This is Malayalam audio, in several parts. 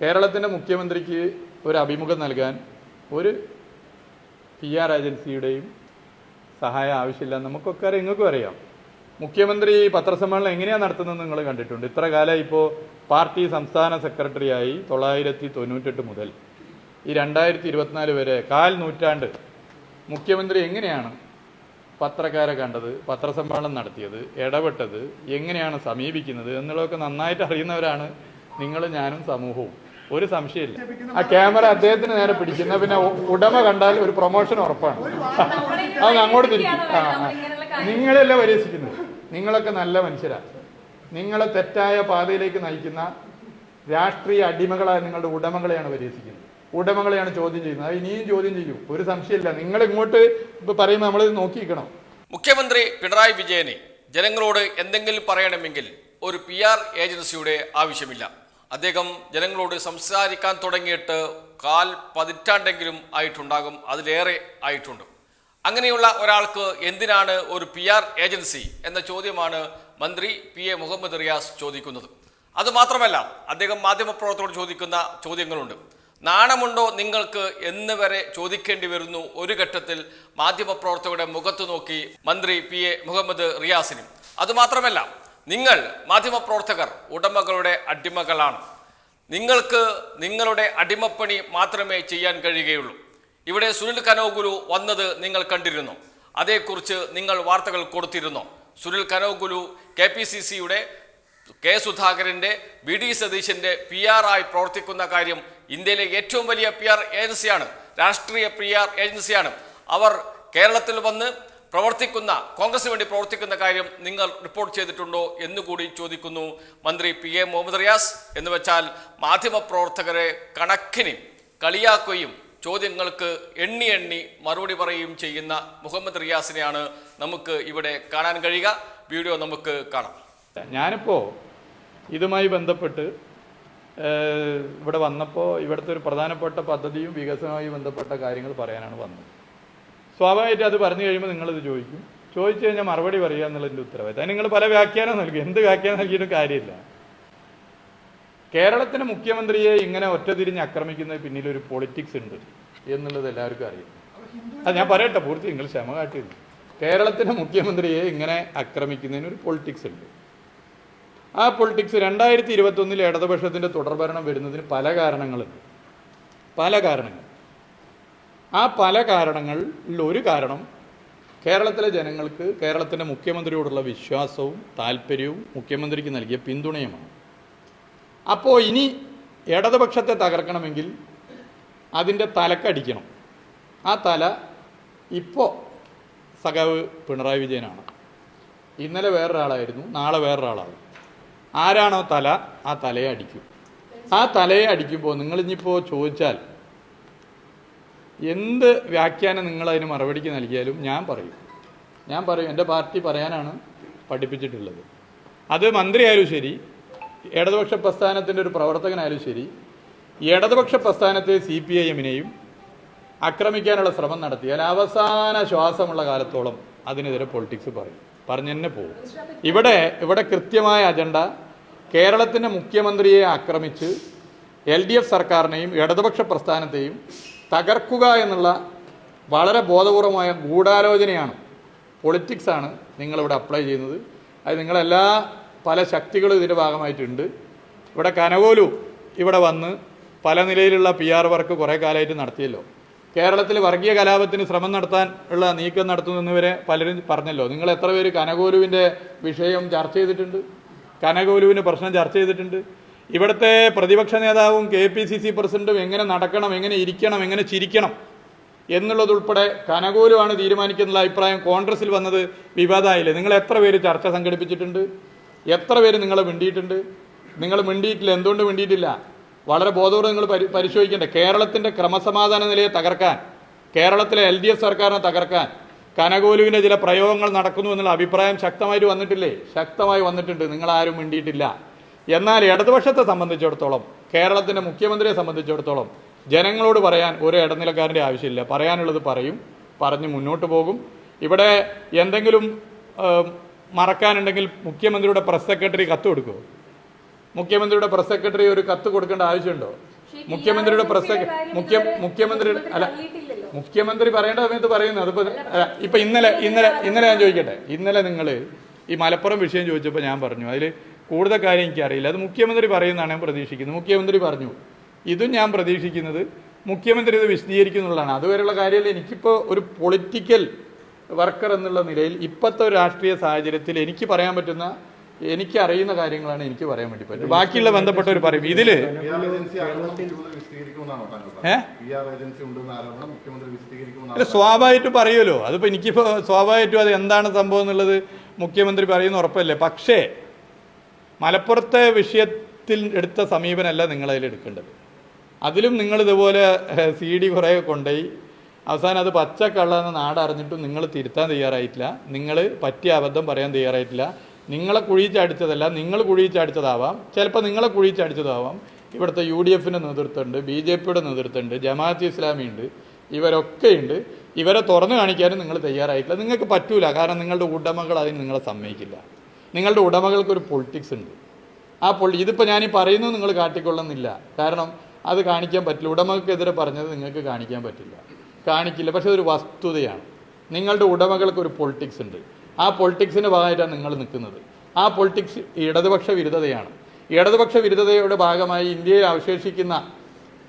കേരളത്തിന്റെ മുഖ്യമന്ത്രിക്ക് ഒരു അഭിമുഖം നൽകാൻ ഒരു പി ആർ ഏജൻസിയുടെയും സഹായം ആവശ്യമില്ല. നമുക്കൊക്കെ അറിയാം നിങ്ങൾക്കും അറിയാം. മുഖ്യമന്ത്രി പത്രസമ്മേളനം എങ്ങനെയാണ് നടത്തുന്നത് നിങ്ങൾ കണ്ടിട്ടുണ്ട്. ഇത്ര കാലം ഇപ്പോൾ പാർട്ടി സംസ്ഥാന സെക്രട്ടറിയായി തൊള്ളായിരത്തി തൊണ്ണൂറ്റെട്ട് മുതൽ ഈ രണ്ടായിരത്തി ഇരുപത്തിനാല് വരെ കാൽ നൂറ്റാണ്ട് മുഖ്യമന്ത്രി എങ്ങനെയാണ് പത്രക്കാരെ കണ്ടത് പത്രസമ്മേളനം നടത്തിയത് ഇടപെട്ടത് എങ്ങനെയാണ് സമീപിക്കുന്നത് എന്നുള്ളതൊക്കെ നന്നായിട്ട് അറിയുന്നവരാണ് നിങ്ങൾ ഞാനും സമൂഹവും. ഒരു സംശയമില്ല. ആ ക്യാമറ അദ്ദേഹത്തിന് നേരെ പിടിക്കുന്ന പിന്നെ ഉടമ കണ്ടാൽ ഒരു പ്രൊമോഷൻ ഉറപ്പാണ്. അത് അങ്ങോട്ട് തിരിക്കും. ആ പരീക്ഷിക്കുന്നത്? നിങ്ങളൊക്കെ നല്ല മനുഷ്യരാ. നിങ്ങളെ തെറ്റായ പാതയിലേക്ക് നയിക്കുന്ന രാഷ്ട്രീയ അടിമകളായ നിങ്ങളുടെ ഉടമകളെയാണ് പരിഹസിക്കുന്നത് ഉടമകളെയാണ് ചോദ്യം ചെയ്യുന്നത്. അത് ഇനിയും ചോദ്യം ചെയ്യും. ഒരു സംശയമില്ല. നിങ്ങൾ ഇങ്ങോട്ട് ഇപ്പൊ പറയുമ്പോൾ നമ്മൾ നോക്കിയിരിക്കണം. മുഖ്യമന്ത്രി പിണറായി വിജയനെ ജനങ്ങളോട് എന്തെങ്കിലും പറയണമെങ്കിൽ ഒരു പി ആർ ഏജൻസിയുടെ ആവശ്യമില്ല. അദ്ദേഹം ജനങ്ങളോട് സംസാരിക്കാൻ തുടങ്ങിയിട്ട് കാൽ പതിറ്റാണ്ടെങ്കിലും ആയിട്ടുണ്ടാകും അതിലേറെ ആയിട്ടുണ്ട്. അങ്ങനെയുള്ള ഒരാൾക്ക് എന്തിനാണ് ഒരു പി ആർ ഏജൻസി എന്ന ചോദ്യമാണ് മന്ത്രി പി എ മുഹമ്മദ് റിയാസ് ചോദിക്കുന്നത്. അതുമാത്രമല്ല അദ്ദേഹം മാധ്യമപ്രവർത്തകരോട് ചോദിക്കുന്ന ചോദ്യങ്ങളുണ്ട്. നാണമുണ്ടോ നിങ്ങൾക്ക് എന്ന് വരെ ചോദിക്കേണ്ടി വരുന്നു ഒരു ഘട്ടത്തിൽ മാധ്യമപ്രവർത്തകരുടെ മുഖത്ത് നോക്കി മന്ത്രി പി എ മുഹമ്മദ് റിയാസിനും. അതുമാത്രമല്ല നിങ്ങൾ മാധ്യമപ്രവർത്തകർ ഉടമകളുടെ അടിമകളാണ്. നിങ്ങൾക്ക് നിങ്ങളുടെ അടിമപ്പണി മാത്രമേ ചെയ്യാൻ കഴിയുകയുള്ളൂ. ഇവിടെ സുനിൽ കനോഗുരു വന്നത് നിങ്ങൾ കണ്ടിരുന്നു. അതേക്കുറിച്ച് നിങ്ങൾ വാർത്തകൾ കൊടുത്തിരുന്നു. Sunil Kanugolu K P C സിയുടെ കെ സുധാകരന്റെ വി ഡി സതീശന്റെ പി ആർ ആയി പ്രവർത്തിക്കുന്ന കാര്യം ഇന്ത്യയിലെ ഏറ്റവും വലിയ പി ആർ ഏജൻസിയാണ് രാഷ്ട്രീയ പി ആർ ഏജൻസിയാണ് അവർ കേരളത്തിൽ വന്ന് പ്രവർത്തിക്കുന്ന കോൺഗ്രസിന് വേണ്ടി പ്രവർത്തിക്കുന്ന കാര്യം നിങ്ങൾ റിപ്പോർട്ട് ചെയ്തിട്ടുണ്ടോ എന്നുകൂടി ചോദിക്കുന്നു മന്ത്രി പി എ മുഹമ്മദ് റിയാസ് എന്ന് വെച്ചാൽ മാധ്യമപ്രവർത്തകരെ കണക്കിന് കളിയാക്കുകയും ചോദ്യങ്ങൾക്ക് എണ്ണി എണ്ണി മറുപടി പറയുകയും ചെയ്യുന്ന മുഹമ്മദ് റിയാസിനെയാണ് നമുക്ക് ഇവിടെ കാണാൻ കഴിയുക. വീഡിയോ നമുക്ക് കാണാം. ഞാനിപ്പോൾ ഇതുമായി ബന്ധപ്പെട്ട് ഇവിടെ വന്നപ്പോൾ ഇവിടുത്തെ ഒരു പ്രധാനപ്പെട്ട പദ്ധതിയും വികസനവുമായി ബന്ധപ്പെട്ട കാര്യങ്ങൾ പറയാനാണ് വന്നത്. സ്വാഭാവികമായിട്ട് അത് പറഞ്ഞു കഴിയുമ്പോൾ നിങ്ങളത് ചോദിക്കും. ചോദിച്ചു കഴിഞ്ഞാൽ മറുപടി പറയുക എന്നുള്ളതിന്റെ ഉത്തരവാദിത്തം. നിങ്ങൾ പല വ്യാഖ്യാനം നൽകി. എന്ത് വ്യാഖ്യാനം നൽകിയിട്ടും കാര്യമില്ല. കേരളത്തിന് മുഖ്യമന്ത്രിയെ ഇങ്ങനെ ഒറ്റതിരിഞ്ഞ് ആക്രമിക്കുന്നതിന് പിന്നിൽ ഒരു പൊളിറ്റിക്സ് ഉണ്ട് എന്നുള്ളത് എല്ലാവർക്കും അറിയാം. അത് ഞാൻ പറയട്ടെ പൂർത്തി. നിങ്ങൾ ക്ഷമ കാട്ടിയിരുന്നു. കേരളത്തിന്റെ മുഖ്യമന്ത്രിയെ ഇങ്ങനെ ആക്രമിക്കുന്നതിന് ഒരു പൊളിറ്റിക്സ് ഉണ്ട്. ആ പൊളിറ്റിക്സ് രണ്ടായിരത്തി ഇരുപത്തൊന്നിൽ ഇടതുപക്ഷത്തിന്റെ തുടർഭരണം വരുന്നതിന് പല കാരണങ്ങളുണ്ട്. പല കാരണങ്ങൾ. ആ പല കാരണങ്ങളിൽ ഒരു കാരണം കേരളത്തിലെ ജനങ്ങൾക്ക് കേരളത്തിന്റെ മുഖ്യമന്ത്രിയോടുള്ള വിശ്വാസവും താല്പര്യവും മുഖ്യമന്ത്രിക്ക് നൽകിയ പിന്തുണയുമാണ്. അപ്പോൾ ഇനി ഇടതുപക്ഷത്തെ തകർക്കണമെങ്കിൽ അതിന്റെ തലക്കടിക്കണം. ആ തല ഇപ്പോൾ സഖാവ് പിണറായി വിജയനാണ്. ഇന്നലെ വേറൊരാളായിരുന്നു നാളെ വേറൊരാളാകും ആരാണോ തല ആ തലയെ അടിക്കും. ആ തലയെ അടിക്കുമ്പോൾ നിങ്ങളിനിപ്പോൾ ചോദിച്ചാൽ എന്ത് വ്യാഖ്യാനം നിങ്ങൾ അതിന് മറുപടിക്ക് നൽകിയാലും ഞാൻ പറയും. ഞാൻ പറയും എന്റെ പാർട്ടി പറയാനാണ് പഠിപ്പിച്ചിട്ടുള്ളത്. അത് മന്ത്രിയായാലും ശരി ഇടതുപക്ഷ പ്രസ്ഥാനത്തിന്റെ ഒരു പ്രവർത്തകനായാലും ശരി ഇടതുപക്ഷ പ്രസ്ഥാനത്തെ സി പി ഐ എമ്മിനെയും ആക്രമിക്കാനുള്ള ശ്രമം നടത്തിയാൽ അവസാന ശ്വാസമുള്ള കാലത്തോളം അതിനെതിരെ പൊളിറ്റിക്സ് പറയും. പറഞ്ഞു തന്നെ പോകും. ഇവിടെ ഇവിടെ കൃത്യമായ അജണ്ട കേരളത്തിന്റെ മുഖ്യമന്ത്രിയെ ആക്രമിച്ച് എൽ ഡി എഫ് സർക്കാരിനെയും ഇടതുപക്ഷ പ്രസ്ഥാനത്തെയും തകർക്കുക എന്നുള്ള വളരെ ബോധപൂർവമായ ഗൂഢാലോചനയാണ്. പൊളിറ്റിക്സാണ് നിങ്ങളിവിടെ അപ്ലൈ ചെയ്യുന്നത്. അത് നിങ്ങളെല്ലാ പല ശക്തികളും ഇതിന്റെ ഭാഗമായിട്ടുണ്ട്. ഇവിടെ കനകോലു ഇവിടെ വന്ന് പല നിലയിലുള്ള പി ആർ വർക്ക് കുറേ കാലമായിട്ട് നടത്തിയല്ലോ. കേരളത്തിൽ വർഗീയ കലാപത്തിന് ശ്രമം നടത്താൻ ഉള്ള നീക്കം നടത്തുന്നവരെ പലരും പറഞ്ഞല്ലോ. നിങ്ങൾ എത്ര പേര് കനകോലുവിന്റെ വിഷയം ചർച്ച ചെയ്തിട്ടുണ്ട്? കനകോലുവിന്റെ പ്രശ്നം ചർച്ച ചെയ്തിട്ടുണ്ട്. ഇവിടുത്തെ പ്രതിപക്ഷ നേതാവും കെ പി സി സി പ്രസിഡന്റും എങ്ങനെ നടക്കണം എങ്ങനെ ഇരിക്കണം എങ്ങനെ ചിരിക്കണം എന്നുള്ളതുൾപ്പെടെ കനകൂലമാണ് തീരുമാനിക്കുന്ന അഭിപ്രായം കോൺഗ്രസിൽ വന്നത് വിവാദമായില്ലേ നിങ്ങൾ എത്ര പേര് ചർച്ച സംഘടിപ്പിച്ചിട്ടുണ്ട്? എത്ര പേര് നിങ്ങളെ മിണ്ടിയിട്ടുണ്ട്? നിങ്ങൾ മിണ്ടിയിട്ടില്ല എന്തുകൊണ്ട് മിണ്ടിയിട്ടില്ല? വളരെ ബോധപൂർവം നിങ്ങൾ പരി പരിശോധിക്കേണ്ടേ. കേരളത്തിന്റെ ക്രമസമാധാന നിലയെ തകർക്കാൻ കേരളത്തിലെ എൽ ഡി എഫ് സർക്കാരിനെ തകർക്കാൻ കനകോലുവിന്റെ ചില പ്രയോഗങ്ങൾ നടക്കുന്നു എന്നുള്ള അഭിപ്രായം ശക്തമായിട്ട് വന്നിട്ടില്ലേ? ശക്തമായി വന്നിട്ടുണ്ട്. നിങ്ങൾ ആരും മിണ്ടിയിട്ടില്ല. എന്നാൽ ഇടതുപക്ഷത്തെ സംബന്ധിച്ചിടത്തോളം കേരളത്തിന്റെ മുഖ്യമന്ത്രിയെ സംബന്ധിച്ചിടത്തോളം ജനങ്ങളോട് പറയാൻ ഒരു ഇടനിലക്കാരന്റെ ആവശ്യമില്ല. പറയാനുള്ളത് പറയും പറഞ്ഞ് മുന്നോട്ട് പോകും. ഇവിടെ എന്തെങ്കിലും മറക്കാനുണ്ടെങ്കിൽ മുഖ്യമന്ത്രിയുടെ പ്രസ് സെക്രട്ടറി കത്ത് കൊടുക്കുമോ മുഖ്യമന്ത്രിയുടെ പ്രസ് സെക്രട്ടറി ഒരു കത്ത് കൊടുക്കേണ്ട ആവശ്യമുണ്ടോ? മുഖ്യമന്ത്രിയുടെ പ്രസ് മുഖ്യ മുഖ്യമന്ത്രി അല്ല മുഖ്യമന്ത്രി പറയേണ്ട സമയത്ത് പറയുന്നു. അതിപ്പോ ഇപ്പൊ ഇന്നലെ ഇന്നലെ ഇന്നലെ ഞാൻ ചോദിക്കട്ടെ. ഇന്നലെ നിങ്ങൾ ഈ മലപ്പുറം വിഷയം ചോദിച്ചപ്പോൾ ഞാൻ പറഞ്ഞു. അതിൽ കൂടുതൽ കാര്യം എനിക്കറിയില്ല. അത് മുഖ്യമന്ത്രി പറയുന്നതാണ് ഞാൻ പ്രതീക്ഷിക്കുന്നത്. മുഖ്യമന്ത്രി പറഞ്ഞു ഇതും ഞാൻ പ്രതീക്ഷിക്കുന്നത് മുഖ്യമന്ത്രി ഇത് വിശദീകരിക്കുന്നുള്ളതാണ്. അതുവരെയുള്ള കാര്യമല്ല എനിക്കിപ്പോൾ ഒരു പൊളിറ്റിക്കൽ വർക്കർ എന്നുള്ള നിലയിൽ ഇപ്പോഴത്തെ ഒരു രാഷ്ട്രീയ സാഹചര്യത്തിൽ എനിക്ക് പറയാൻ പറ്റുന്ന എനിക്ക് അറിയുന്ന കാര്യങ്ങളാണ് എനിക്ക് പറയാൻ വേണ്ടി പറ്റും ബാക്കിയുള്ള ബന്ധപ്പെട്ടവർ പറയും ഇതിൽ അല്ല സ്വാഭാവികമായിട്ടും പറയുമല്ലോ. അതിപ്പോൾ എനിക്കിപ്പോൾ സ്വാഭാവികമായിട്ടും അത് എന്താണ് സംഭവം എന്നുള്ളത് മുഖ്യമന്ത്രി പറയുന്ന ഉറപ്പല്ലേ? പക്ഷേ മലപ്പുറത്തെ വിഷയത്തിൽ എടുത്ത സമീപനമല്ല നിങ്ങളതിൽ എടുക്കേണ്ടത്. അതിലും നിങ്ങൾ ഇതുപോലെ സി ഡി കുറേ കൊണ്ടുപോയി. അവസാനം അത് പച്ചക്കള്ളെന്ന് നാടറിഞ്ഞിട്ടും നിങ്ങൾ തിരുത്താൻ തയ്യാറായിട്ടില്ല. നിങ്ങൾ പറ്റിയ അബദ്ധം പറയാൻ തയ്യാറായിട്ടില്ല. നിങ്ങളെ കുഴി ചാടിച്ചതല്ല നിങ്ങൾ കുഴി ചാടിച്ചതാവാം ചിലപ്പോൾ നിങ്ങളെ കുഴി ചാടിച്ചതാവാം ഇവിടുത്തെ യു ഡി എഫിന്റെ നേതൃത്വമുണ്ട് ബി ജെ പിയുടെ നേതൃത്വമുണ്ട് ജമാഅത്ത് ഇസ്ലാമി ഉണ്ട് ഇവരൊക്കെ ഉണ്ട് ഇവരെ തുറന്നു കാണിക്കാനും നിങ്ങൾ തയ്യാറായിട്ടില്ല. നിങ്ങൾക്ക് പറ്റൂല. കാരണം നിങ്ങളുടെ ഉടമകൾ അതിന് നിങ്ങളെ സമ്മതിക്കില്ല. നിങ്ങളുടെ ഉടമകൾക്കൊരു പൊളിറ്റിക്സ് ഉണ്ട്. ആ പൊളി ഇതിപ്പോൾ ഞാൻ ഈ നിങ്ങൾ കാട്ടിക്കൊള്ളുന്നില്ല. കാരണം അത് കാണിക്കാൻ പറ്റില്ല. ഉടമകൾക്കെതിരെ പറഞ്ഞത് നിങ്ങൾക്ക് കാണിക്കാൻ പറ്റില്ല. കാണിക്കില്ല. പക്ഷെ ഒരു വസ്തുതയാണ്. നിങ്ങളുടെ ഉടമകൾക്കൊരു പൊളിറ്റിക്സ് ഉണ്ട്. ആ പൊളിറ്റിക്സിന്റെ ഭാഗമായിട്ടാണ് നിങ്ങൾ നിൽക്കുന്നത്. ആ പൊളിറ്റിക്സ് ഇടതുപക്ഷ വിരുദ്ധതയാണ്. ഇടതുപക്ഷ വിരുദ്ധതയുടെ ഭാഗമായി ഇന്ത്യയിൽ അവശേഷിക്കുന്ന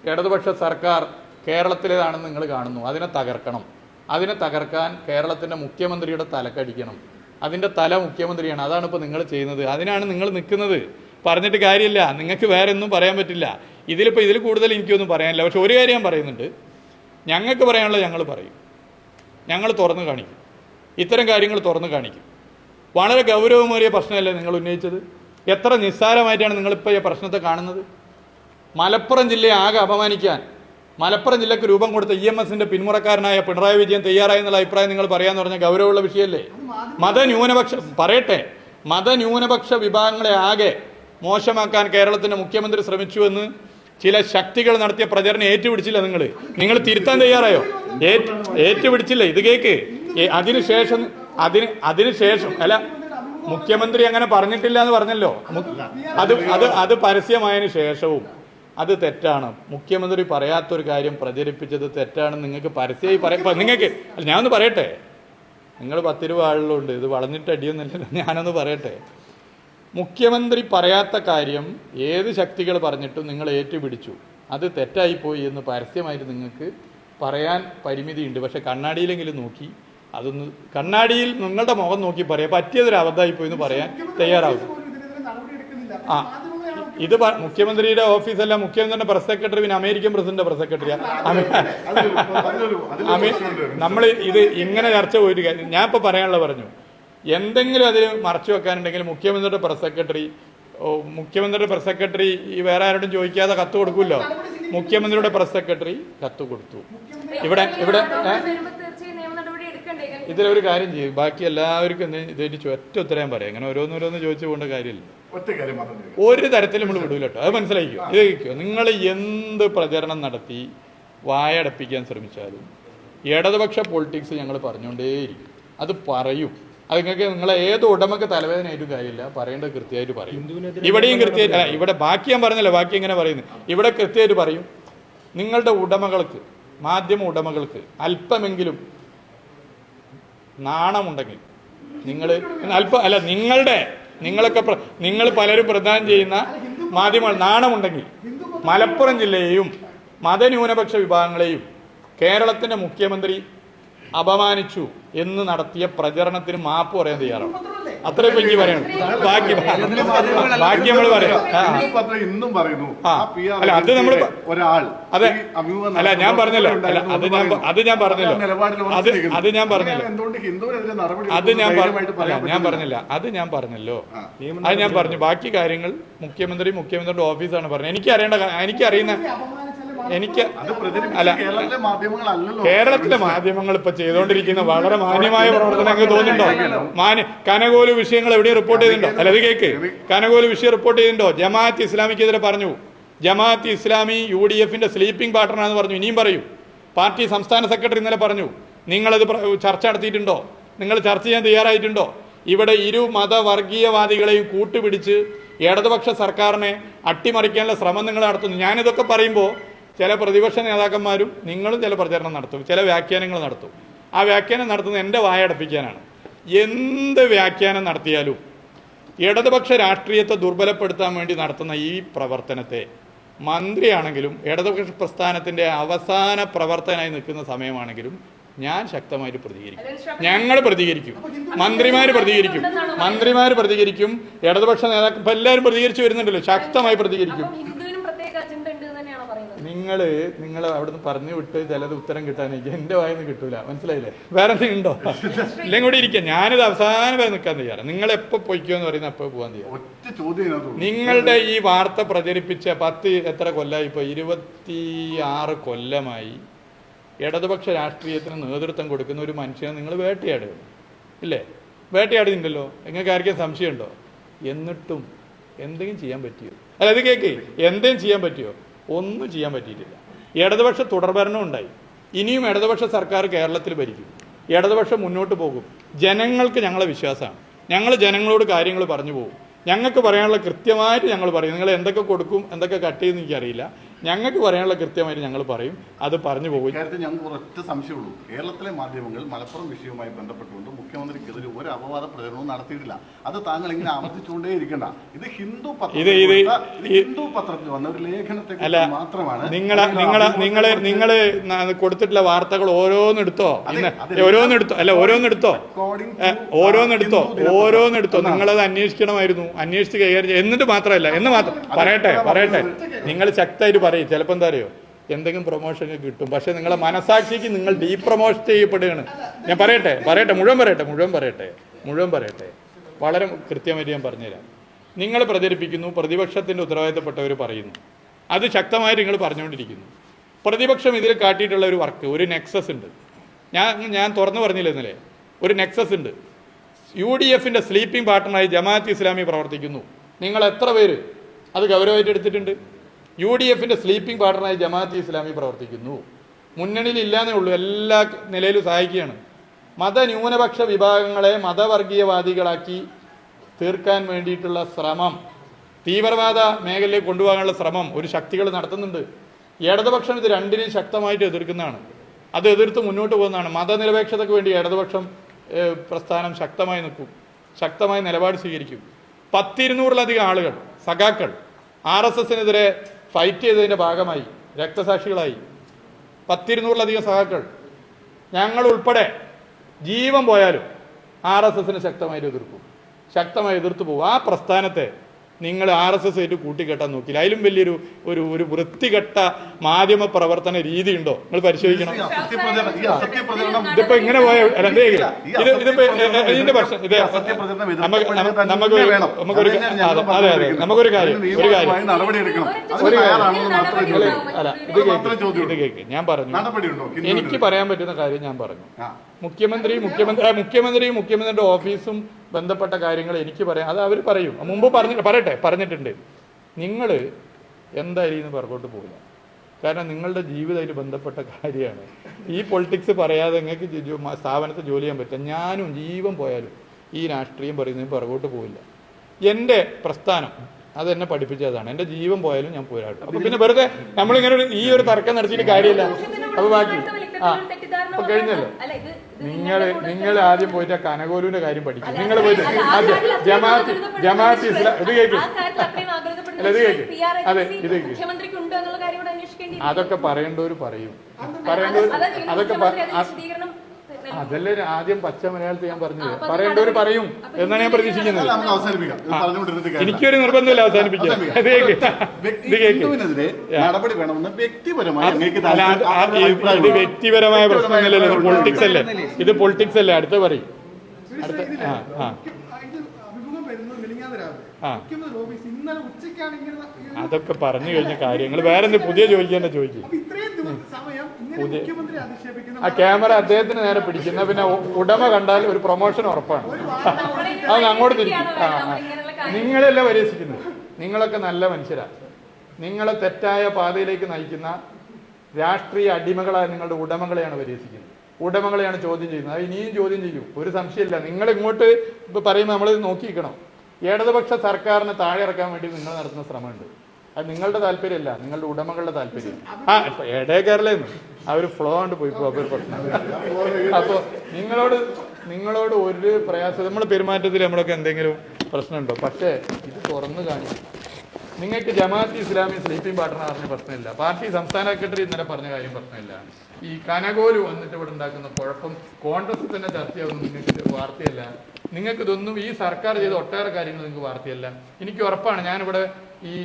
ഇടതുപക്ഷ സർക്കാർ കേരളത്തിലേതാണെന്ന് നിങ്ങൾ കാണുന്നു. അതിനെ തകർക്കണം. അതിനെ തകർക്കാൻ കേരളത്തിന്റെ മുഖ്യമന്ത്രിയുടെ തലക്കടിക്കണം. അതിന്റെ തല മുഖ്യമന്ത്രിയാണ്. അതാണ് ഇപ്പോൾ നിങ്ങൾ ചെയ്യുന്നത്. അതിനാണ് നിങ്ങൾ നിൽക്കുന്നത്. പറഞ്ഞിട്ട് കാര്യമില്ല. നിങ്ങൾക്ക് വേറെ ഒന്നും പറയാൻ പറ്റില്ല. ഇതിലിപ്പോൾ ഇതിൽ കൂടുതൽ എനിക്കൊന്നും പറയാനില്ല. പക്ഷെ ഒരു കാര്യം ഞാൻ പറയുന്നുണ്ട്. ഞങ്ങൾക്ക് പറയാനുള്ളത് ഞങ്ങൾ പറയും. ഞങ്ങൾ തുറന്നു കാണിക്കും. ഇത്തരം കാര്യങ്ങൾ തുറന്നു കാണിക്കും. വളരെ ഗൗരവമേറിയ പ്രശ്നമല്ലേ നിങ്ങൾ ഉന്നയിച്ചത്? എത്ര നിസ്സാരമായിട്ടാണ് നിങ്ങളിപ്പോൾ ഈ പ്രശ്നത്തെ കാണുന്നത്? മലപ്പുറം ജില്ലയെ ആകെ അപമാനിക്കാൻ മലപ്പുറം ജില്ലക്ക് രൂപം കൊടുത്ത ഇ എം എസിന്റെ പിന്മുറക്കാരനായ പിണറായി വിജയൻ തയ്യാറായി എന്നുള്ള അഭിപ്രായം നിങ്ങൾ പറയാന്ന് പറഞ്ഞ ഗൗരവമുള്ള വിഷയമല്ലേ? മതന്യൂനപക്ഷ പറയട്ടെ. മതന്യൂനപക്ഷ വിഭാഗങ്ങളെ ആകെ മോശമാക്കാൻ കേരളത്തിന്റെ മുഖ്യമന്ത്രി ശ്രമിച്ചുവെന്ന് ചില ശക്തികൾ നടത്തിയ പ്രചരണം ഏറ്റുപിടിച്ചില്ല നിങ്ങൾ. നിങ്ങൾ തിരുത്താൻ തയ്യാറായോ? ഏറ്റ് ഏറ്റുപിടിച്ചില്ല. ഇത് കേക്ക്. അതിനുശേഷം അതിന് അതിനുശേഷം അല്ല മുഖ്യമന്ത്രി അങ്ങനെ പറഞ്ഞിട്ടില്ല എന്ന് പറഞ്ഞല്ലോ. അത് അത് അത് പരസ്യമായതിനു ശേഷവും അത് തെറ്റാണ്. മുഖ്യമന്ത്രി പറയാത്തൊരു കാര്യം പ്രചരിപ്പിച്ചത് തെറ്റാണ്. നിങ്ങൾക്ക് പരസ്യമായി പറയാം. നിങ്ങൾക്ക് അല്ല ഞാനൊന്ന് പറയട്ടെ? നിങ്ങൾ പത്ത് രൂപ ആളുകളുണ്ട്. ഇത് വളഞ്ഞിട്ട് അടിയൊന്നുമില്ലല്ലോ. ഞാനൊന്ന് പറയട്ടെ? മുഖ്യമന്ത്രി പറയാത്ത കാര്യം ഏത് ശക്തികൾ പറഞ്ഞിട്ടും നിങ്ങൾ ഏറ്റുപിടിച്ചു. അത് തെറ്റായിപ്പോയി എന്ന് പരസ്യമായിട്ട് നിങ്ങൾക്ക് പറയാൻ പരിമിതിയുണ്ട്. പക്ഷെ കണ്ണാടിയിലെങ്കിലും നോക്കി അതൊന്ന് കണ്ണാടിയിൽ നിങ്ങളുടെ മുഖം നോക്കി പറയാം. പറ്റിയതൊരു അബദ്ധമായിപ്പോയി എന്ന് പറയാൻ തയ്യാറാവും. ആ. ഇത് മുഖ്യമന്ത്രിയുടെ ഓഫീസല്ല മുഖ്യമന്ത്രിയുടെ പ്രസ് സെക്രട്ടറി പിന്നെ അമേരിക്കൻ പ്രസിഡന്റ് പ്രസ് സെക്രട്ടറിയാ. അതിലൊരു അതിലൊരു അതിലൊരു അമേ പ്രശ്നമുണ്ട്. നമ്മൾ ഇത് ഇങ്ങനെ ചർച്ച പോയിട്ട് കാര്യം ഞാൻ ഇപ്പൊ പറയാനുള്ള പറഞ്ഞു. എന്തെങ്കിലും അതിൽ മറച്ചു വെക്കാനുണ്ടെങ്കിൽ മുഖ്യമന്ത്രിയുടെ പ്രസ് സെക്രട്ടറി മുഖ്യമന്ത്രിയുടെ പ്രസ് സെക്രട്ടറി ഈ വേറെ ആരോടും ചോദിക്കാതെ കത്ത് കൊടുക്കുമല്ലോ മുഖ്യമന്ത്രിയുടെ പ്രസ് സെക്രട്ടറി കത്ത് കൊടുത്തു. ഇവിടെ ഇവിടെ ഇതിലൊരു കാര്യം ചെയ്യും. ബാക്കി എല്ലാവർക്കും ഇതായിട്ട് ഒറ്റ ഉത്തരം പറയാം. അങ്ങനെ ഓരോന്നോരോന്ന് ചോദിച്ചു പോകേണ്ട കാര്യമില്ല. ഒരു തരത്തിലും നമ്മൾ വിടൂല കേട്ടോ അത് മനസ്സിലാക്കിയോ ഇത് കേൾക്കോ നിങ്ങൾ എന്ത് പ്രചരണം നടത്തി വായടപ്പിക്കാൻ ശ്രമിച്ചാലും ഇടതുപക്ഷ പൊളിറ്റിക്സ് ഞങ്ങൾ പറഞ്ഞുകൊണ്ടേയിരിക്കും. അത് പറയും. അത് നിങ്ങൾക്ക് നിങ്ങളെ ഏത് ഉടമക്ക് തലവേദനയായിട്ടും കാര്യമില്ല. പറയേണ്ടത് കൃത്യമായിട്ട് പറയും. ഇവിടെയും കൃത്യമായിട്ട് അല്ല ഇവിടെ ബാക്കി ഞാൻ പറഞ്ഞല്ലോ. ബാക്കി എങ്ങനെ പറയുന്നു? ഇവിടെ കൃത്യമായിട്ട് പറയും. നിങ്ങളുടെ ഉടമകൾക്ക് മാധ്യമ ഉടമകൾക്ക് അല്പമെങ്കിലും നാണമുണ്ടെങ്കിൽ നിങ്ങൾ അല്പം അല്ല നിങ്ങളുടെ നിങ്ങളൊക്കെ നിങ്ങൾ പലരും പ്രദാനം ചെയ്യുന്ന മാധ്യമങ്ങൾ നാണമുണ്ടെങ്കിൽ മലപ്പുറം ജില്ലയെയും മതന്യൂനപക്ഷ വിഭാഗങ്ങളെയും കേരളത്തിന്റെ മുഖ്യമന്ത്രി അപമാനിച്ചു എന്ന് നടത്തിയ പ്രചരണത്തിന് മാപ്പ് പറയാൻ തയ്യാറാണ്. അത്രേ പെഞ്ഞി എനിക്ക് പറയണം ബാക്കി ബാക്കി നമ്മൾ പറയാം. ആ. ഈ ഇന്നും പറയുന്നു. അല്ല, അത് നമ്മൾ ഒരാൾ അതെ. അല്ല, ഞാൻ പറഞ്ഞല്ലോ. അല്ല, അത് ഞാൻ. അത് ഞാൻ പറഞ്ഞല്ലോ. അത് അത് ഞാൻ പറഞ്ഞല്ലോ. അത് ഞാൻ അല്ല ഞാൻ പറഞ്ഞില്ല. അത് ഞാൻ പറഞ്ഞല്ലോ. അത് ഞാൻ പറഞ്ഞു. ബാക്കി കാര്യങ്ങൾ മുഖ്യമന്ത്രി മുഖ്യമന്ത്രിയുടെ ഓഫീസാണ് പറഞ്ഞത്. എനിക്ക് അറിയേണ്ട എനിക്ക് അറിയുന്ന എനിക്ക് അല്ല കേരളത്തിലെ മാധ്യമങ്ങൾ ഇപ്പൊ ചെയ്തുകൊണ്ടിരിക്കുന്ന വളരെ മാന്യമായ പ്രവർത്തനം നിങ്ങൾക്ക് തോന്നുന്നുണ്ടോ? മാന്യ കനകോൽ വിഷയങ്ങൾ എവിടെയും റിപ്പോർട്ട് ചെയ്തിട്ടുണ്ടോ? അല്ല അത് കേക്ക്. കനകോൽ വിഷയം റിപ്പോർട്ട് ചെയ്തിട്ടുണ്ടോ? ജമാഅത്ത് ഇസ്ലാമിക്കെതിരെ പറഞ്ഞു. ജമാഅത്ത് ഇസ്ലാമി യു ഡി എഫിന്റെ സ്ലീപ്പിംഗ് പാർട്ടണാന്ന് പറഞ്ഞു. ഇനിയും പറയൂ. പാർട്ടി സംസ്ഥാന സെക്രട്ടറി ഇന്നലെ പറഞ്ഞു. നിങ്ങളത് ചർച്ച നടത്തിയിട്ടുണ്ടോ? നിങ്ങൾ ചർച്ച ചെയ്യാൻ തയ്യാറായിട്ടുണ്ടോ? ഇവിടെ ഇരു മതവർഗീയവാദികളെയും കൂട്ടുപിടിച്ച് ഇടതുപക്ഷ സർക്കാരിനെ അട്ടിമറിക്കാനുള്ള ശ്രമം നിങ്ങൾ നടത്തുന്നു. ഞാനിതൊക്കെ പറയുമ്പോൾ ചില പ്രതിപക്ഷ നേതാക്കന്മാരും നിങ്ങളും ചില പ്രചരണം നടത്തും ചില വ്യാഖ്യാനങ്ങൾ നടത്തും. ആ വ്യാഖ്യാനം നടത്തുന്നത് എന്റെ വായടപ്പിക്കാനാണ് എന്ത് വ്യാഖ്യാനം നടത്തിയാലും ഇടതുപക്ഷ രാഷ്ട്രീയത്തെ ദുർബലപ്പെടുത്താൻ വേണ്ടി നടത്തുന്ന ഈ പ്രവർത്തനത്തെ മന്ത്രിയാണെങ്കിലും ഇടതുപക്ഷ പ്രസ്ഥാനത്തിന്റെ അവസാന പ്രവർത്തനമായി നിൽക്കുന്ന സമയമാണെങ്കിലും ഞാൻ ശക്തമായിട്ട് പ്രതികരിക്കും. ഞങ്ങൾ പ്രതികരിക്കും. മന്ത്രിമാർ പ്രതികരിക്കും. മന്ത്രിമാർ പ്രതികരിക്കും. ഇടതുപക്ഷ നേതാക്കൾ എല്ലാവരും പ്രതികരിച്ചു വരുന്നുണ്ടല്ലോ. ശക്തമായി പ്രതികരിക്കും അപ്പം ഹിന്ദുവിനും പ്രത്യേക അജണ്ട ഉണ്ട് എന്ന് തന്നെയാണ് പറയുന്നത് നിങ്ങൾ നിങ്ങൾ അവിടുന്ന് പറഞ്ഞു വിട്ട് ചിലത് ഉത്തരം കിട്ടാനെനിക്ക് എന്റെ വായിന്ന് കിട്ടൂല. മനസ്സിലായില്ലേ? വേറെ എന്തെങ്കിലും ഉണ്ടോ? ഇല്ലെങ്കിൽ കൂടി ഇരിക്കാം. ഞാനിത് അവസാനം വരെ നിൽക്കാൻ തയ്യാറാണ്. നിങ്ങൾ എപ്പോ പൊയ്ക്കോ എന്ന് പറയുന്ന എപ്പോ പോകാൻ തയ്യാറ് നിങ്ങളുടെ ഈ വാർത്ത പ്രചരിപ്പിച്ച പത്ത് എത്ര കൊല്ലമായി ഇപ്പൊ ഇരുപത്തി ആറ് കൊല്ലമായി ഇടതുപക്ഷ രാഷ്ട്രീയത്തിന് നേതൃത്വം കൊടുക്കുന്ന ഒരു മനുഷ്യനെ നിങ്ങൾ വേട്ടയാടുക ഇല്ലേ? വേട്ടയാടുന്നുണ്ടല്ലോ നിങ്ങൾക്ക് ആർക്കും സംശയമുണ്ടോ? എന്നിട്ടും എന്തെങ്കിലും ചെയ്യാൻ പറ്റിയോ? അല്ല അത് കേക്ക്. എന്തെങ്കിലും ചെയ്യാൻ പറ്റിയോ? ഒന്നും ചെയ്യാൻ പറ്റിയിട്ടില്ല. ഇടതുപക്ഷ തുടർഭരണം ഉണ്ടായി. ഇനിയും ഇടതുപക്ഷ സർക്കാർ കേരളത്തിൽ ഭരിക്കും. ഇടതുപക്ഷം മുന്നോട്ട് പോകും. ജനങ്ങൾക്ക് ഞങ്ങളെ വിശ്വാസമാണ്. ഞങ്ങൾ ജനങ്ങളോട് കാര്യങ്ങൾ പറഞ്ഞു പോകും. ഞങ്ങൾക്ക് പറയാനുള്ള കൃത്യമായിട്ട് ഞങ്ങൾ പറയും. നിങ്ങൾ എന്തൊക്കെ കൊടുക്കും എന്തൊക്കെ കട്ട് ചെയ്യുമെന്ന് എനിക്കറിയില്ല. ഞങ്ങൾക്ക് പറയാനുള്ള കൃത്യമായിട്ട് ഞങ്ങൾ പറയും. അത് പറഞ്ഞു പോകും. ഇക്കാര്യത്തിൽ ഞങ്ങൾക്ക് ഒരൊറ്റ സംശയമുള്ളൂ. കേരളത്തിലെ മാധ്യമങ്ങൾ മലപ്പുറം വിഷയവുമായി ബന്ധപ്പെട്ടുകൊണ്ട് മുഖ്യമന്ത്രിക്കെതിരെ ഒരു അപവാദ പ്രചരണവും നടത്തിയിട്ടില്ല. അത് താങ്കൾ ഇങ്ങനെ ആവർത്തിച്ചുകൊണ്ടേ ഇരിക്കണ്ട ഇത് ഹിന്ദു ഇത് ഇത് ഹിന്ദു പത്രത്തിൽ വന്ന ഒരു ലേഖനത്തെ അല്ല മാത്രമാണ് നിങ്ങൾ നിങ്ങൾ നിങ്ങൾ നിങ്ങൾ കൊടുത്തിട്ടുള്ള വാർത്തകൾ ഓരോന്നെടുത്തോ. ഓരോന്നെടുത്തോ അല്ല ഓരോന്നെടുത്തോ ഓരോന്നെടുത്തോ. ഓരോന്നെടുത്തോ. നിങ്ങളത് അന്വേഷിക്കണമായിരുന്നു. അന്വേഷിച്ച് കൈകാര്യം എന്നിട്ട് മാത്രമല്ല എന്ന് മാത്രം പറയട്ടെ പറയട്ടെ. നിങ്ങൾ ശക്തമായിട്ട് പറയും ചിലപ്പോൾ എന്താ അറിയോ എന്തെങ്കിലും പ്രൊമോഷൻ കിട്ടും. പക്ഷെ നിങ്ങളെ മനസാക്ഷിക്ക് നിങ്ങൾ ഡീ പ്രൊമോഷൻ ചെയ്യപ്പെടുകയാണ്. ഞാൻ പറയട്ടെ പറയട്ടെ മുഴുവൻ പറയട്ടെ മുഴുവൻ പറയട്ടെ മുഴുവൻ പറയട്ടെ. വളരെ കൃത്യമായിട്ട് ഞാൻ പറഞ്ഞുതരാം. നിങ്ങൾ പ്രചരിപ്പിക്കുന്നു പ്രതിപക്ഷത്തിന്റെ ഉത്തരവാദിത്തപ്പെട്ടവർ പറയുന്നു. അത് ശക്തമായി നിങ്ങൾ പറഞ്ഞുകൊണ്ടിരിക്കുന്നു. പ്രതിപക്ഷം ഇതിൽ കാട്ടിയിട്ടുള്ള ഒരു വർക്ക് ഒരു നെക്സസ് ഉണ്ട്. ഞാൻ ഞാൻ തുറന്നു പറഞ്ഞില്ല ഇന്നലെ? ഒരു നെക്സസ് ഉണ്ട്. യു ഡി എഫിന്റെ സ്ലീപ്പിംഗ് പാർട്ട്ണറായി ജമാഅത്ത് ഇസ്ലാമി പ്രവർത്തിക്കുന്നു. നിങ്ങൾ എത്ര പേര്? അത് ഗൗരവമായിട്ട് എടുത്തിട്ടുണ്ട്. യു ഡി എഫിന്റെ സ്ലീപ്പിംഗ് പാർട്ടണറായി ജമാഅത്ത് ഇസ്ലാമി പ്രവർത്തിക്കുന്നു. മുന്നണിയിൽ ഇല്ലാന്നേ ഉള്ളൂ എല്ലാ നിലയിലും സഹായിക്കുകയാണ്. മതന്യൂനപക്ഷ വിഭാഗങ്ങളെ മതവർഗീയവാദികളാക്കി തീർക്കാൻ വേണ്ടിയിട്ടുള്ള ശ്രമം തീവ്രവാദ മേഖലയിലേക്ക് കൊണ്ടുപോകാനുള്ള ശ്രമം ഒരു ശക്തികൾ നടത്തുന്നുണ്ട്. ഇടതുപക്ഷം ഇത് രണ്ടിനെയും ശക്തമായിട്ട് എതിർക്കുന്നതാണ്. അത് എതിർത്ത് മുന്നോട്ട് പോകുന്നതാണ്. മതനിരപേക്ഷതയ്ക്ക് വേണ്ടി ഇടതുപക്ഷം പ്രസ്ഥാനം ശക്തമായി നിൽക്കും ശക്തമായ നിലപാട് സ്വീകരിക്കും. പത്തിരുന്നൂറിലധികം ആളുകൾ സഖാക്കൾ ആർ എസ് എസിനെതിരെ ഫൈറ്റ് ചെയ്തതിന്റെ ഭാഗമായി രക്തസാക്ഷികളായി. പത്തിരുന്നൂറിലധികം സഹാക്കൾ ഞങ്ങൾ ഉൾപ്പെടെ ജീവൻ പോയാലും ആർ എസ് എസിനെ ശക്തമായി എതിർക്കും. ശക്തമായി എതിർത്ത് പോകും ആ പ്രസ്ഥാനത്തെ നിങ്ങൾ ആർ എസ് എസ് ആയിട്ട് കൂട്ടിക്കെട്ടാൻ നോക്കില്ല അതിലും വലിയൊരു ഒരു ഒരു വൃത്തികെട്ട മാധ്യമ പ്രവർത്തന രീതി ഉണ്ടോ? നിങ്ങൾ പരിശോധിക്കണം. ഇതിപ്പോ ഇങ്ങനെ പോയ ഇതിന്റെ പ്രശ്നം ഇത് നമുക്ക് എതിർക്കപ്പെടുന്നത് നമുക്ക് ഒരു- നമുക്കൊരു അതെ അതെ. നമുക്കൊരു കാര്യം ഒരു കാര്യം. ഒരു കാര്യം. അല്ല ഇത് അത് കേക്ക് ഇത് കേക്ക്. ഞാൻ പറഞ്ഞു? എനിക്ക് പറയാൻ പറ്റുന്ന കാര്യം ഞാൻ പറഞ്ഞു. ആ. മുഖ്യമന്ത്രി മുഖ്യമന്ത്രി മുഖ്യമന്ത്രിയുടെ ഓഫീസും ബന്ധപ്പെട്ട കാര്യങ്ങൾ എനിക്ക് പറയാം. അത് അവർ പറയും. മുമ്പ് പറഞ്ഞു പറയട്ടെ പറഞ്ഞിട്ടുണ്ട്. നിങ്ങൾ എന്തായാലും പുറകോട്ട് പോകില്ല കാരണം നിങ്ങളുടെ ജീവിതമായിട്ട് ബന്ധപ്പെട്ട കാര്യമാണ്. ഈ പൊളിറ്റിക്സ് പറയാതെ നിങ്ങൾക്ക് സ്ഥാപനത്തെ ജോലി ചെയ്യാൻ പറ്റും ഞാനും ജീവൻ പോയാലും ഈ രാഷ്ട്രീയം പറയുന്നതിന് പുറകോട്ട് പോകില്ല എന്റെ പ്രസ്ഥാനം അത് എന്നെ പഠിപ്പിച്ചതാണ്. എന്റെ ജീവൻ പോയാലും ഞാൻ പോരാടും. അപ്പൊ പിന്നെ വെറുതെ നമ്മളിങ്ങനെ ഒരു ഈ ഒരു തർക്കം നടത്തിയിട്ട് കാര്യമില്ല. അപ്പൊ ബാക്കി. ആ. അപ്പൊ കഴിഞ്ഞല്ലോ. നിങ്ങൾ നിങ്ങൾ ആദ്യം പോയിട്ട് കനകോലുവിന്റെ കാര്യം പഠിക്കും. നിങ്ങൾ പോയിട്ട് ജമാഅത്തി ജമാഅത്തി ഇസ്ലാം ഇത് കേൾക്കും അല്ല, ഇത് കേൾക്കും അതെ, ഇത് കേൾക്കും അതൊക്കെ പറയേണ്ടവർ പറയും. പറയേണ്ടവർ അതൊക്കെ അതല്ലേ ആദ്യം പച്ച മലയാളത്തിൽ ഞാൻ പറഞ്ഞത്. പറയേണ്ടവർ പറയും. എന്നാണ് ഞാൻ പ്രതീക്ഷിക്കുന്നത്. നമുക്ക് അവസാനിപ്പിക്കാം. എനിക്കൊരു നിർബന്ധമില്ല അവസാനിപ്പിക്കാം. നടപടി വേണമെന്ന് വ്യക്തിപരമായി അങ്ങേക്ക് അല്ല, ആ- താല്പര്യം- ഇത് അഭിപ്രായം വ്യക്തിപരമായ പ്രശ്നങ്ങളല്ലേ പൊളിറ്റിക്സ് അല്ലേ? ഇത് പൊളിറ്റിക്സ് അല്ലേ? അടുത്ത പറയും. അടുത്ത ആ ആ ഇത് അഭിമുഖം വരുന്നത് മെലിഞ്ഞാതെ രാവിലെ ആ. അതൊക്കെ പറഞ്ഞു കഴിഞ്ഞ കാര്യങ്ങൾ. വേറെ എന്ത് പുതിയ തന്നെ ചോദിക്കും. പുതിയ- ആ ക്യാമറ അദ്ദേഹത്തിന് നേരെ പിടിക്കുന്ന പിന്നെ ഉടമ കണ്ടാൽ ഒരു പ്രൊമോഷൻ ഉറപ്പാണ്. അത് അങ്ങോട്ട് തിരിക്കും. ആ. നിങ്ങളല്ല പരിഹസിക്കുന്നത് നിങ്ങളൊക്കെ നല്ല മനുഷ്യരാ. നിങ്ങളെ തെറ്റായ പാതയിലേക്ക് നയിക്കുന്ന രാഷ്ട്രീയ അടിമകളായ നിങ്ങളുടെ ഉടമകളെയാണ് പരിഹസിക്കുന്നത് ഉടമകളെയാണ് ചോദ്യം ചെയ്യുന്നത്. അത് ഇനിയും ചോദ്യം ചെയ്യും. ഒരു സംശയമില്ല. നിങ്ങൾ ഇങ്ങോട്ട് ഇപ്പൊ പറയുമ്പോൾ നമ്മൾ നോക്കിയിരിക്കണം. ഇടതുപക്ഷ സർക്കാരിനെ താഴെ ഇറക്കാൻ വേണ്ടി നിങ്ങൾ നടത്തുന്ന ശ്രമമുണ്ട്. അത് നിങ്ങളുടെ താല്പര്യമല്ല നിങ്ങളുടെ ഉടമകളുടെ താല്പര്യം. ആ ഇപ്പൊ ഇടേ കേരളയിൽ ആ ഒരു ഫ്ലോ കൊണ്ട് പോയി അപ്പൊ പ്രശ്നം. അപ്പൊ നിങ്ങളോട് നിങ്ങളോട് ഒരു പ്രയാസം നമ്മൾ പെരുമാറ്റത്തിൽ നമ്മളൊക്കെ എന്തെങ്കിലും പ്രശ്നമുണ്ടോ? പക്ഷേ ഇത് തുറന്നു കാണിക്കും. നിങ്ങൾക്ക് ജമാഅത്ത് ഇസ്ലാമി സ്ലീപ്പിംഗ് പാർട്ട്ണറിന് പ്രശ്നമില്ല. പാർട്ടി സംസ്ഥാന സെക്രട്ടറി ഇന്നലെ പറഞ്ഞ കാര്യം പ്രശ്നമില്ല. ഈ കനകോൽ വന്നിട്ട് ഇവിടെ ഉണ്ടാക്കുന്ന കുഴപ്പം കോൺഗ്രസ് തന്നെ ചർച്ചയാവുന്നു. നിങ്ങൾക്ക് വാർത്തയല്ല. നിങ്ങൾക്ക് ഇതൊന്നും ഈ സർക്കാർ ചെയ്ത ഒട്ടേറെ കാര്യങ്ങൾ നിങ്ങൾക്ക് വാർത്തയല്ല. എനിക്ക് ഉറപ്പാണ്. ഞാനിവിടെ ഈ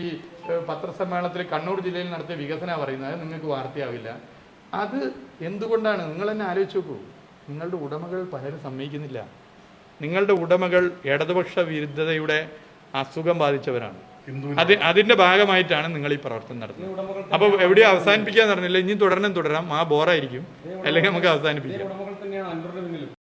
പത്രസമ്മേളനത്തിൽ കണ്ണൂർ ജില്ലയിൽ നടത്തിയ വികസന പറയുന്നത് നിങ്ങൾക്ക് വാർത്തയാവില്ല. അത് എന്തുകൊണ്ടാണ്? നിങ്ങൾ തന്നെ ആലോചിച്ച് നോക്കൂ. നിങ്ങളുടെ ഉടമകൾ പലരും സമ്മതിക്കുന്നില്ല. നിങ്ങളുടെ ഉടമകൾ ഇടതുപക്ഷ വിരുദ്ധതയുടെ അസുഖം ബാധിച്ചവരാണ്. അത് അതിന്റെ ഭാഗമായിട്ടാണ് നിങ്ങൾ ഈ പ്രവർത്തനം നടത്തുന്നത്. അപ്പൊ എവിടെയും അവസാനിപ്പിക്കാന്ന് പറഞ്ഞില്ല. ഇനി തുടരണം തുടരാം ആ ബോറായിരിക്കും. അല്ലെങ്കിൽ നമുക്ക് അവസാനിപ്പിക്കാം.